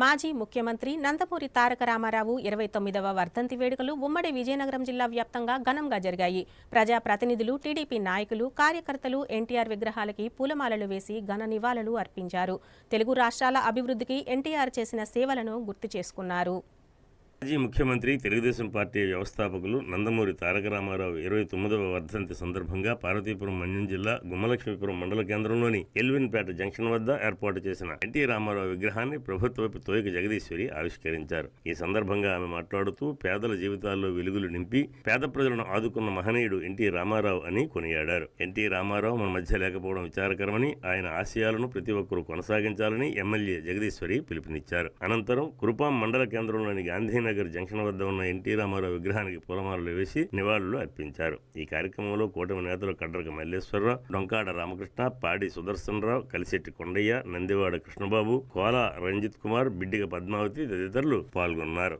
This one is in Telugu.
మాజీ ముఖ్యమంత్రి నందమూరి తారక రామారావు ఇరవై తొమ్మిదవ వర్ధంతి వేడుకలు ఉమ్మడి విజయనగరం జిల్లా వ్యాప్తంగా ఘనంగా జరిగాయి. ప్రజాప్రతినిధులు టీడీపీ నాయకులు కార్యకర్తలు ఎన్టీఆర్ విగ్రహాలకి పూలమాలలు వేసి ఘన నివాళులు అర్పించారు. తెలుగు రాష్ట్రాల అభివృద్ధికి ఎన్టీఆర్ చేసిన సేవలను గుర్తు చేసుకున్నారు. మాజీ ముఖ్యమంత్రి తెలుగుదేశం పార్టీ వ్యవస్థాపకులు నందమూరి తారక రామారావు ఇరవై తొమ్మిదవ వర్ధంతి సందర్భంగా పార్వతీపురం మన్యం జిల్లా గుమ్మలక్ష్మీపురం మండల కేంద్రంలోని ఎల్విన్పేట జంక్షన్ వద్ద ఏర్పాటు చేసిన ఎన్టీ రామారావు విగ్రహాన్ని ప్రభుత్వ తోయక జగదీశ్వరి ఆవిష్కరించారు. ఈ సందర్భంగా ఆమె మాట్లాడుతూ పేదల జీవితాల్లో వెలుగులు నింపి పేద ప్రజలను ఆదుకున్న మహనీయుడు ఎన్టీ రామారావు అని కొనియాడారు. ఎన్టీ రామారావు మన మధ్య లేకపోవడం విచారకరమని ఆయన ఆశయాలను ప్రతి ఒక్కరూ కొనసాగించాలని ఎమ్మెల్యే జగదీశ్వరి పిలుపునిచ్చారు. అనంతరం కురుపాం మండల కేంద్రంలోని గాంధీనగర్ జంక్షన్ వద్ద ఉన్న ఎన్టీ రామారావు విగ్రహానికి పూలమాలలు వేసి నివాళులు అర్పించారు. ఈ కార్యక్రమంలో కూటమి నేతలు కడ్రక మల్లేశ్వరరావు డొంకాడ రామకృష్ణ పాడి సుదర్శనరావు కలిశెట్టి కొండయ్య నందివాడ కృష్ణబాబు కోల రంజిత్ కుమార్ బిడ్డిగ పద్మావతి తదితరులు పాల్గొన్నారు.